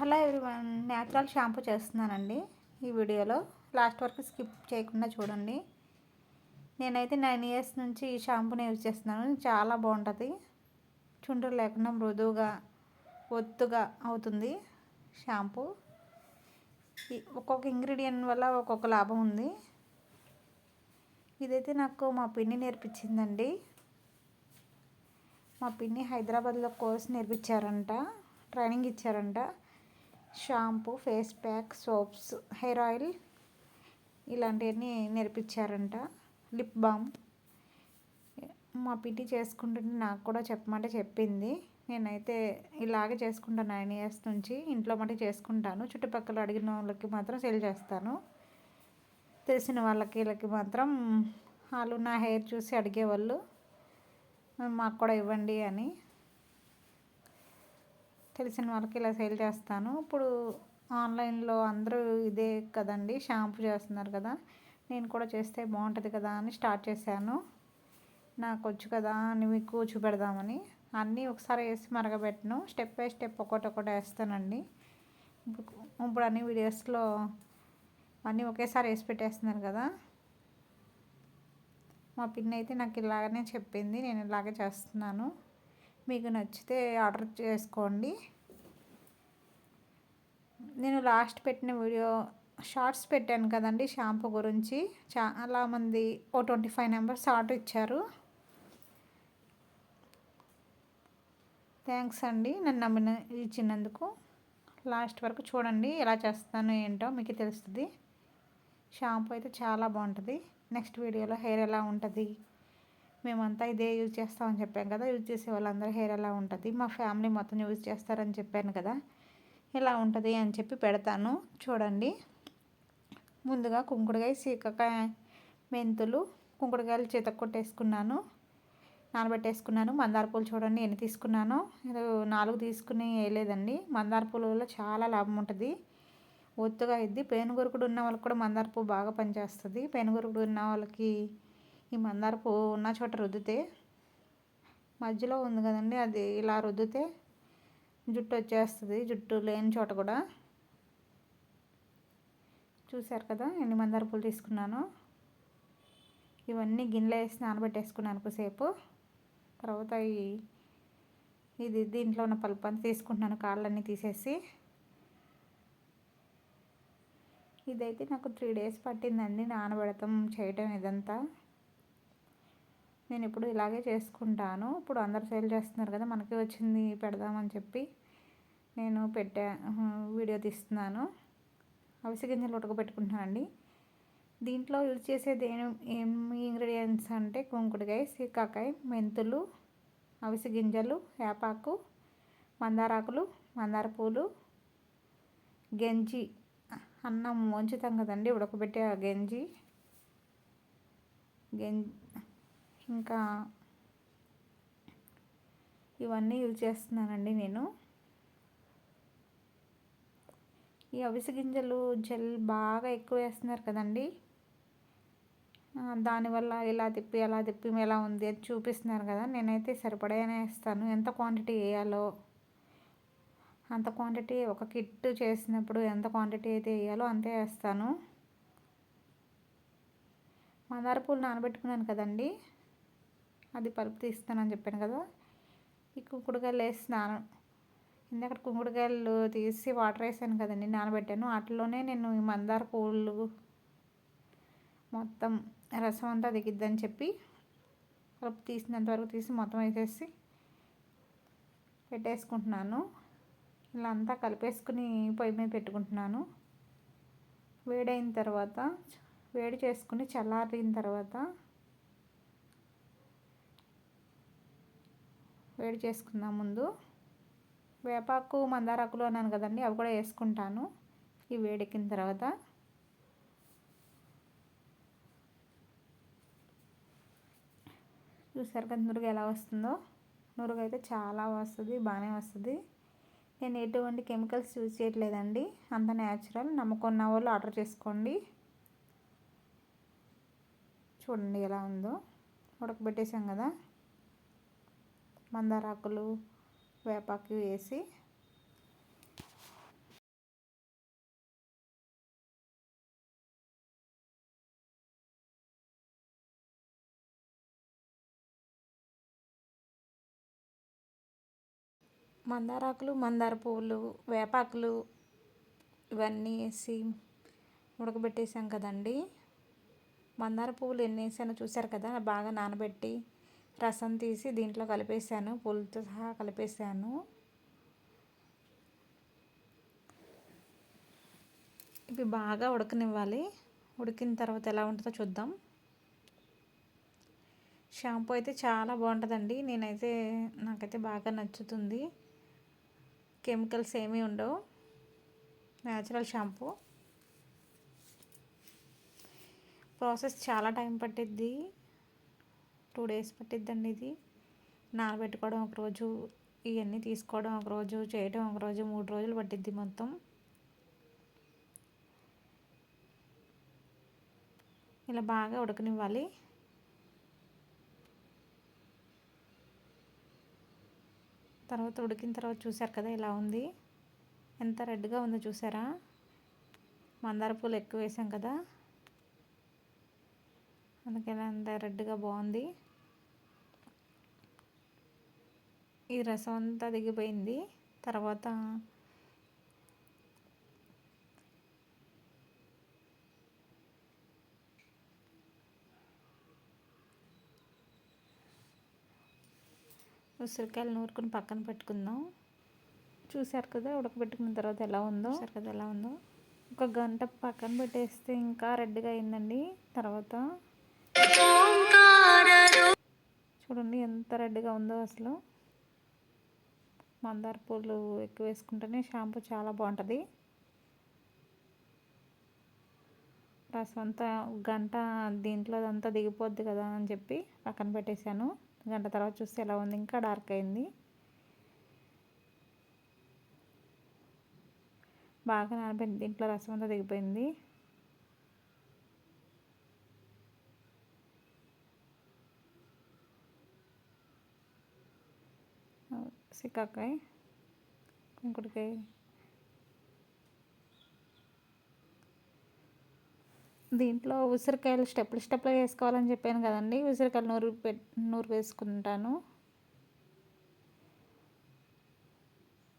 Hello one natural shampoo చేస్తున్నానండి ఈ వీడియోలో. లాస్ట్ వరకు స్కిప్ చేయకుండా చూడండి. నేనైతే నైన్ ఇయర్స్ నుంచి ఈ షాంపూని యూజ్ చేస్తున్నాను. చాలా బాగుంటుంది. చుండ్రు లేకుండా మృదువుగా ఒత్తుగా అవుతుంది షాంపూ. ఒక్కొక్క ఇంగ్రీడియంట్ వల్ల ఒక్కొక్క లాభం ఉంది. ఇదైతే నాకు మా పిన్ని నేర్పించిందండి. మా పిన్ని హైదరాబాద్లో కోర్స్ నేర్పించారంట ట్రైనింగ్ ఇచ్చారంట. Shampoo face pack soaps hair oil ఇలాంటివన్నీ నేర్పించారంట. Lip balm. మా పిటి చేసుకుంటుంటే నాకు కూడా చెప్పమంటే చెప్పింది. నేనైతే ఇలాగే చేసుకుంటాను నైన్ ఇయర్స్ నుంచి ఇంట్లో మట్టి చేసుకుంటాను. చుట్టుపక్కల అడిగిన వాళ్ళకి మాత్రం సెల్ చేస్తాను. తెలిసిన వాళ్ళకి వీళ్ళకి మాత్రం వాళ్ళు నా హెయిర్ చూసి అడిగేవాళ్ళు మాకు కూడా ఇవ్వండి అని. తెలిసిన వాళ్ళకి ఇలా సేల్ చేస్తాను. ఇప్పుడు ఆన్లైన్లో అందరూ ఇదే కదండి షాంపూ చేస్తున్నారు కదా నేను కూడా చేస్తే బాగుంటుంది కదా అని స్టార్ట్ చేశాను. నాకు వచ్చు కదా అని మీకు చూపెడదామని. అన్నీ ఒకసారి వేసి మరగబెట్టను. స్టెప్ బై స్టెప్ ఒకటి ఒకటి వేస్తానండి. ఇప్పుడు అన్ని వీడియోస్లో అన్నీ ఒకేసారి వేసి పెట్టేస్తున్నారు కదా. మా పిన్ అయితే నాకు ఇలాగనే చెప్పింది. నేను ఇలాగే చేస్తున్నాను. మీకు నచ్చితే ఆర్డర్ చేసుకోండి. నేను లాస్ట్ పెట్టిన వీడియో షార్ట్స్ పెట్టాను కదండి షాంపూ గురించి. చాలామంది ఓ ట్వంటీ ఫైవ్ నెంబర్స్ ఆర్డర్ ఇచ్చారు. థ్యాంక్స్ అండి నన్ను నమ్మిన ఇచ్చినందుకు. లాస్ట్ వరకు చూడండి ఎలా చేస్తాను ఏంటో మీకు తెలుస్తుంది. షాంపూ అయితే చాలా బాగుంటుంది. నెక్స్ట్ వీడియోలో హెయిర్ ఎలా ఉంటుంది? మేమంతా ఇదే యూజ్ చేస్తామని చెప్పాం కదా. యూజ్ చేసే వాళ్ళందరూ హెయిర్ ఎలా ఉంటుంది? మా ఫ్యామిలీ మొత్తం యూజ్ చేస్తారని చెప్పాను కదా. ఇలా ఉంటుంది అని చెప్పి పెడతాను. చూడండి. ముందుగా కుంకుడుకాయ సీకకాయ మెంతులు కుంకుడుకాయలు చేత కొట్టేసుకున్నాను. నానబెట్టేసుకున్నాను. మందార పూలు చూడండి ఎన్ని తీసుకున్నాను. నాలుగు తీసుకుని వేయలేదండి. మందార పూల వల్ల చాలా లాభం ఉంటుంది. ఒత్తుగా ఇద్ది పేనుగురుకుడు ఉన్న వాళ్ళకి కూడా మందార పువ్వు బాగా పనిచేస్తుంది. పేనుగురుకుడు ఉన్న వాళ్ళకి ఈ మందార పువ్వు ఉన్న చోట రుద్దితే మధ్యలో ఉంది కదండి అది ఇలా రుద్దితే జుట్టు వచ్చేస్తుంది జుట్టు లేని చోట కూడా. చూశారు కదా ఎన్ని మందార పూలు తీసుకున్నాను. ఇవన్నీ గిన్నెలో వేసి నానబెట్టేసుకున్నాను కొద్దిసేపు. తర్వాత ఈ ఇది దీంట్లో ఉన్న పలుపు అంతా తీసుకుంటున్నాను కాళ్ళన్నీ తీసేసి. ఇదైతే నాకు త్రీ డేస్ పట్టిందండి నానబెడతాం చేయటం ఇదంతా. నేను ఇప్పుడు ఇలాగే చేసుకుంటాను. ఇప్పుడు అందరు సేల్ చేస్తున్నారు కదా మనకి వచ్చింది పెడదామని చెప్పి నేను పెట్టా వీడియో తీస్తున్నాను. అవిసె గింజలు ఉడకబెట్టుకుంటున్నానండి దీంట్లో యూజ్ చేసేది ఏం ఏం ఇంగ్రీడియంట్స్ అంటే కుంకుడుకాయ సీకాకాయ మెంతులు అవిసె గింజలు వేపాకు మందారాకులు మందార పూలు గెంజి అన్నం వంచుతాం కదండి ఉడకబెట్టే ఆ గెంజి. గెంజి ఇంకా ఇవన్నీ యూజ్ చేస్తున్నానండి నేను. ఈ అవిసె గింజలు జెల్ బాగా ఎక్కువ వేస్తున్నారు కదండి. దానివల్ల ఇలా తిప్పి అలా తిప్పి ఎలా ఉంది అది చూపిస్తున్నారు కదా. నేనైతే సరిపడానే వేస్తాను. ఎంత క్వాంటిటీ వేయాలో అంత క్వాంటిటీ ఒక కిట్ చేసినప్పుడు ఎంత క్వాంటిటీ అయితే వేయాలో అంతే వేస్తాను. మందార పూలు నానబెట్టుకున్నాను కదండి. అది పలుపు తీస్తానని చెప్పాను కదా. ఈ కుంకుడుకాయలు వేస్తున్నాను ఇందాక కుంకుడుకాయలు తీసి వాటర్ వేసాను కదండి నానబెట్టాను. వాటిలోనే నేను ఈ మందార పూలు మొత్తం రసం అంతా దిగిద్దని చెప్పి పలుపు తీసినంత వరకు తీసి మొత్తం వేసేసి పెట్టేసుకుంటున్నాను. ఇలా అంతా కలిపేసుకుని పొయ్యి మీద పెట్టుకుంటున్నాను. వేడైన తర్వాత వేడి చేసుకుని చల్లారిన తర్వాత వేడి చేసుకుందాం ముందు వేపాకు మందారాకులు అన్నాను కదండి అవి కూడా వేసుకుంటాను ఈ వేడెక్కిన తర్వాత. చూసారు కదా నురుగు ఎలా వస్తుందో? నురుగు అయితే చాలా వస్తుంది బాగానే వస్తుంది. నేను ఎటువంటి కెమికల్స్ యూజ్ చేయట్లేదండి అంత న్యాచురల్. నమ్ముకున్న వాళ్ళు ఆర్డర్ చేసుకోండి. చూడండి ఎలా ఉందో. ఉడకబెట్టేసాం కదా. మందారాకులు వేపాకు వేసి మందారాకులు మందార పువ్వులు వేపాకులు ఇవన్నీ వేసి ఉడకబెట్టేసాం కదండి. మందార పువ్వులు ఎన్ని వేసానో చూసారు కదా బాగా నానబెట్టి రసం తీసి దీంట్లో కలిపేసాను పులుతో సహా కలిపేసాను ఇవి బాగా ఉడకనివ్వాలి. ఉడికిన తర్వాత ఎలా ఉంటుందో చూద్దాం. షాంపూ అయితే చాలా బాగుంటుందండి. నేనైతే నాకైతే బాగా నచ్చుతుంది. కెమికల్స్ ఏమీ ఉండవు. Natural shampoo. ప్రాసెస్ చాలా టైం పట్టిద్ది. టూ డేస్ పట్టిద్దండి ఇది. నానబెట్టుకోవడం ఒకరోజు ఇవన్నీ తీసుకోవడం ఒకరోజు చేయడం ఒకరోజు మూడు రోజులు పట్టిద్ది మొత్తం. ఇలా బాగా ఉడకనివ్వాలి. తర్వాత ఉడికిన తర్వాత చూసారు కదా ఇలా ఉంది. ఎంత రెడ్గా ఉందో చూసారా? మందార పూలు ఎక్కువ వేసాం కదా. అందుకని అంత రెడ్గా బాగుంది. ఈ రసం అంతా దిగిపోయింది. తర్వాత ఉసిరికాయలు నూరుకుని పక్కన పెట్టుకుందాం. చూసారు కదా ఉడకబెట్టుకున్న తర్వాత ఎలా ఉందో? చూసారు కదా ఎలా ఉందో? ఒక గంట పక్కన పెట్టేస్తే ఇంకా రెడ్గా అయిందండి. తర్వాత చూడండి ఎంత రెడ్గా ఉందో అసలు. మందార పూలు ఎక్కువ వేసుకుంటేనే షాంపూ చాలా బాగుంటుంది. రసం అంతా గంట దీంట్లో అంతా దిగిపోద్ది కదా అని చెప్పి పక్కన పెట్టేశాను. గంట తర్వాత చూస్తే ఎలా ఉంది? ఇంకా డార్క్ అయింది. బాగా నానబెట్టి దీంట్లో రసం అంతా దిగిపోయింది. సీకాకాయ కుంకుడికాయ. దీంట్లో ఉసిరికాయలు స్టెప్లు స్టెప్లు వేసుకోవాలని చెప్పాను కదండి. ఉసిరికాయలు నూరు పె నూరు వేసుకుంటాను.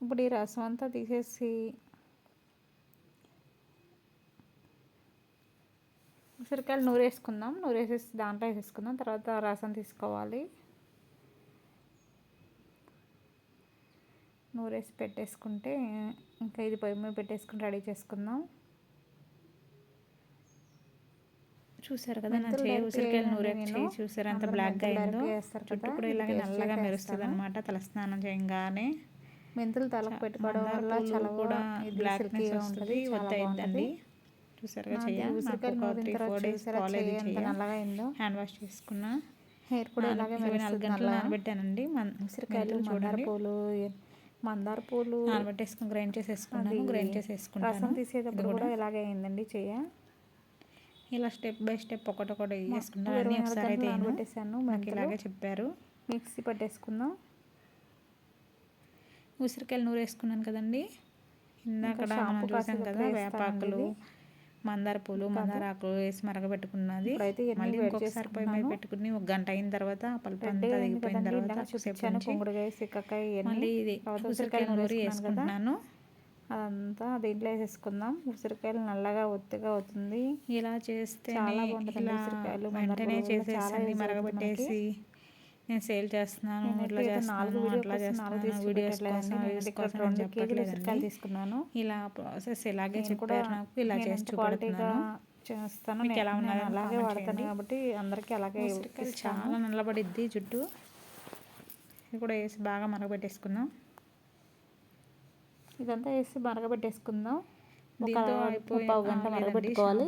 ఇప్పుడు ఈ రసం అంతా తీసేసి ఉసిరికాయలు నూరు వేసుకుందాం నూరు వేసేసి దాంట్లో వేసేసుకుందాం. తర్వాత రసం తీసుకోవాలి. నూరేసి పెట్టేసుకుంటే ఇంకా ఇది పొయ్యి మీద పెట్టేసుకుని రెడీ చేసుకుందాం. చూసారు కదా నా చేయి ఉసిరికాయలు నూరేసి చూసారు? అంత బ్లాక్గా అయిందో. చుట్టూ కూడా ఇలాగే నల్లగా మెరుస్తుంది అనమాట తలస్నానం చేయగానే. మెంతులు తలకు పెట్టుకోవడం వల్ల చాలా కూడా బ్లాక్నెస్ వస్తుంది ఒత్తయిందండి చూసారుగా ఫోర్ డేస్ కాలేజ్ నల్లగా అయిందో. హ్యాండ్ వాష్ చేసుకున్నా. హెయిర్ కూడా ఇలాగే నాలుగు గంటలు నానబెట్టానండి ఉసిరికాయలు చూడండి. పూలు మందార పూలు నానబెట్టేసుకుని గ్రైండ్ చేసేసుకున్నాను గ్రైండ్ చేసేసుకున్నాను రసం తీసేటప్పుడు కూడా ఇలాగే అయిందండి చెయ్య? ఇలా స్టెప్ బై స్టెప్ ఒకటొకటి వేసుకున్నాను. అన్నీ ఒకసారి అయితే పెట్టేసాను మనకి ఇలాగే చెప్పారు. మిక్సీ పట్టేసుకుందాం. ఉసిరికాయలు నూరు వేసుకున్నాను కదండి. ఇందాక మనం చూసాం కదా వేపాకులు. మందార పూలు మందార ఆకులు వేసి మరగబెట్టుకున్నది. మళ్ళీ ఇంకొకసారి పొయ్యి మీద పెట్టుకుని ఒక గంట అయిన తర్వాత పలుపు అంతా దిగిపోయిన తర్వాత మళ్ళీ ఇది ఉసిరికాయలు నూరి వేసుకుంటున్నాను. అదంతా దీంట్లో వేసేసుకుందాం. ఉసిరికాయలు నల్లగా ఒత్తిగా అవుతుంది. ఇలా చేస్తే చాలా బాగుంటుంది ఉసిరికాయలు వెంటనే చేసేసి మరగబెట్టేసి. నేను సేల్ చేస్తున్నాను ఇట్లా చేస్తున్నాను అట్లా చేస్తున్నాను వీడియోస్ కోసం కోసం అని చెప్పట్లేదండి. తీసుకున్నాను. ఇలా ప్రాసెస్ ఇలాగే చెప్పారు నాకు ఇలా చేసి చూపెడుతున్నాను. చేస్తాను మీకు ఎలా ఉన్నది అలాగే వాడతాను కాబట్టి అందరికీ అలాగే చాలా నల్లబడిద్ది జుట్టు. ఇది కూడా వేసి బాగా మరగబెట్టేసుకుందాం. ఇదంతా వేసి మరగబెట్టేసుకుందాం. దీంతో అయిపోయి గంట మరగబెట్టుకోవాలి.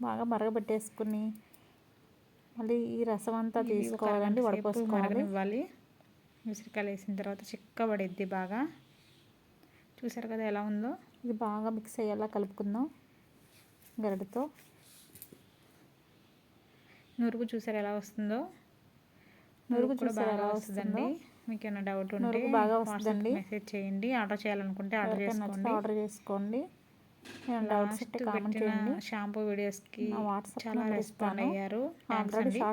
బాగా మరగబెట్టేసుకుని మళ్ళీ ఈ రసం అంతా తీసుకోవాలండి వడపోసుకోవాలి. ఇవ్వాలి ఉసిరికాయలు వేసిన తర్వాత చిక్కబడిద్ది బాగా. చూసారు కదా ఎలా ఉందో? ఇది బాగా మిక్స్ అయ్యేలా కలుపుకుందాం గరిటతో. నురుగు చూసారు ఎలా వస్తుందో? నురుగు కూడా బాగా వస్తుందండి. మీకు ఏమైనా డౌట్ ఉంటే బాగా వస్తుందండి. మెసేజ్ చేయండి ఆర్డర్ చేయాలనుకుంటే ఆర్డర్ చేసుకోండి. ఆర్డర్ చేసుకోండి. కామెంట్ చేయండి. షాంపూ వీడియోస్కి చాలా రెస్పాండ్. అయ్యారు.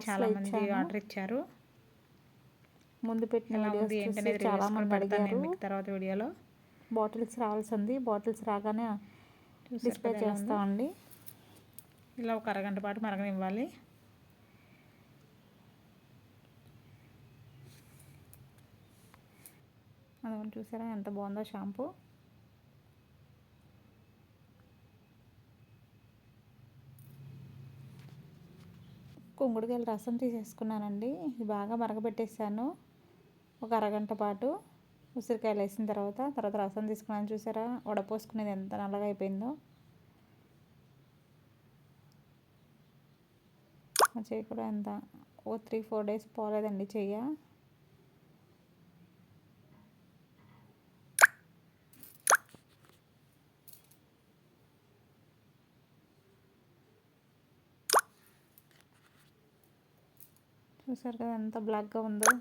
చాలా మంది. ఆర్డర్ ఇచ్చారు. ముందు పెట్టిన వీడియోస్ ఏంటనేది చాలా మంది అడిగారు. తర్వాత వీడియోలో. బాటిల్స్ రావాల్సి ఉంది బాటిల్స్ రాగానే డిస్ప్లే? చేస్తామండి. ఇలా ఒక అరగంట పాటు మరగనివ్వాలి. అదిగోండి చూసారా ఎంత బాగుందో షాంపూ. కుంగుడుకాయల రసం తీసేసుకున్నానండి. ఇది బాగా మరగబెట్టేసాను. ఒక అరగంట పాటు ఉసిరికాయలు వేసిన తర్వాత తర్వాత రసం తీసుకున్నాను చూసారా? వడపోసుకునేది ఎంత నల్లగా అయిపోయిందో. మా చెయ్యి కూడా ఎంత? ఓ త్రీ ఫోర్ డేస్ పోలేదండి చెయ్య. చూసారు కదా ఎంత బ్లాక్గా ఉందో.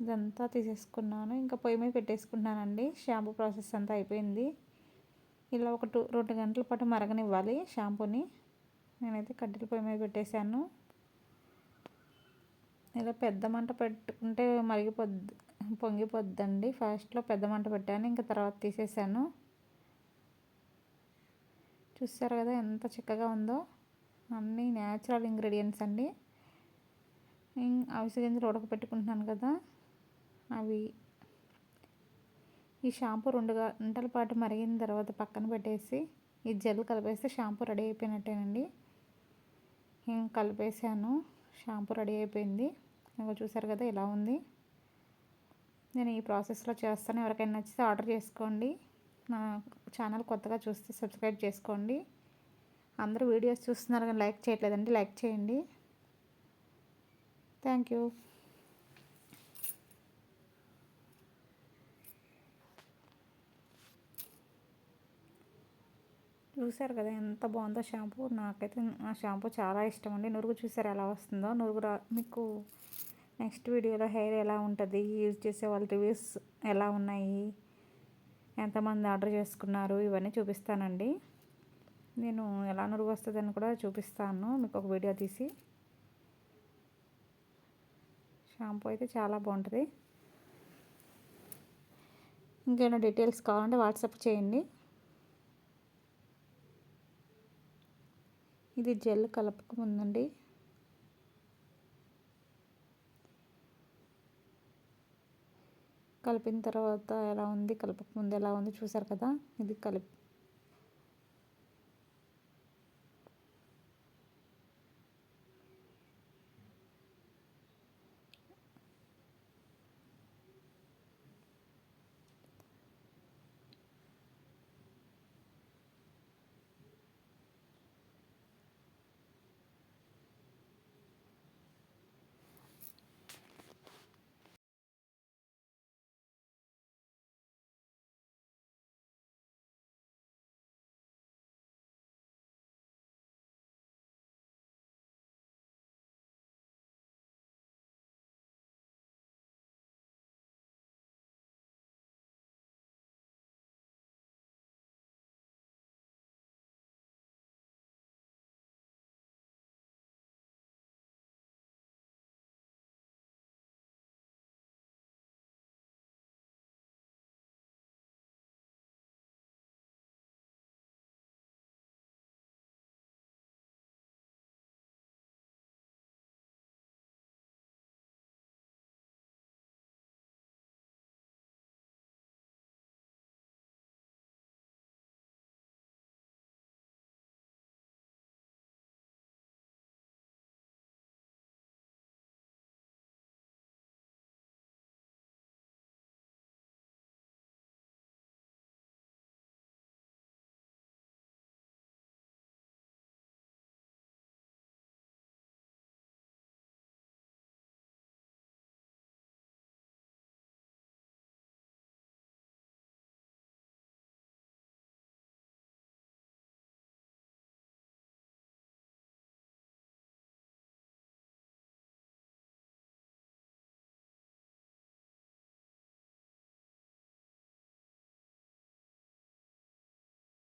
ఇదంతా తీసేసుకున్నాను. ఇంకా పొయ్యి మీద పెట్టేసుకున్నానండి షాంపూ ప్రాసెస్ అంతా అయిపోయింది. ఇలా ఒక టూ రెండు గంటల పాటు మరగనివ్వాలి షాంపూని. నేనైతే కట్టెల పొయ్యి మీద పెట్టేశాను. ఇలా పెద్ద మంట పెట్టుకుంటే మరిగిపోద్ది పొంగిపోద్దండి. ఫస్ట్లో పెద్ద మంట పెట్టాను. ఇంకా తర్వాత తీసేసాను చూసారు కదా ఎంత చక్కగా ఉందో. అన్నీ న్యాచురల్ ఇంగ్రీడియంట్స్ అండి. అవిసె గింజలు ఉడకపెట్టుకుంటున్నాను కదా. అవి ఈ షాంపూ రెండు గంటల పాటు మరిగిన తర్వాత పక్కన పెట్టేసి ఈ జెల్ కలిపేస్తే షాంపూ రెడీ అయిపోయినట్టేనండి. నేను కలిపేసాను షాంపూ రెడీ అయిపోయింది. ఇంకా చూసారు కదా ఇలా ఉంది. నేను ఈ ప్రాసెస్లో చేస్తాను. ఎవరికైనా నచ్చితే ఆర్డర్ చేసుకోండి. నా ఛానల్ కొత్తగా చూస్తే సబ్స్క్రైబ్ చేసుకోండి. అందరూ వీడియోస్ చూస్తున్నారు కానీ లైక్ చేయట్లేదండి లైక్ చేయండి. థ్యాంక్ యూ చూసారు కదా ఎంత బాగుందో షాంపూ. నాకైతే ఆ షాంపూ చాలా ఇష్టం అండి. నురుగు చూసారు ఎలా వస్తుందో? నురుగు రా మీకు నెక్స్ట్ వీడియోలో హెయిర్ ఎలా ఉంటుంది? యూజ్ చేసే వాళ్ళ రివ్యూస్ ఎలా ఉన్నాయి? ఎంతమంది ఆర్డర్ చేసుకున్నారు ఇవన్నీ చూపిస్తానండి. నేను ఎలా నురుగు వస్తుందని కూడా చూపిస్తాను మీకు ఒక వీడియో తీసి. షాంపూ అయితే చాలా బాగుంటుంది. ఇంకేమైనా డీటెయిల్స్ కావాలంటే వాట్సాప్ చేయండి. ఇది జెల్ కలపక ముందండి కలిపిన తర్వాత ఎలా ఉంది కలపక ముందు ఎలా ఉంది చూసారు కదా? ఇది కలిపి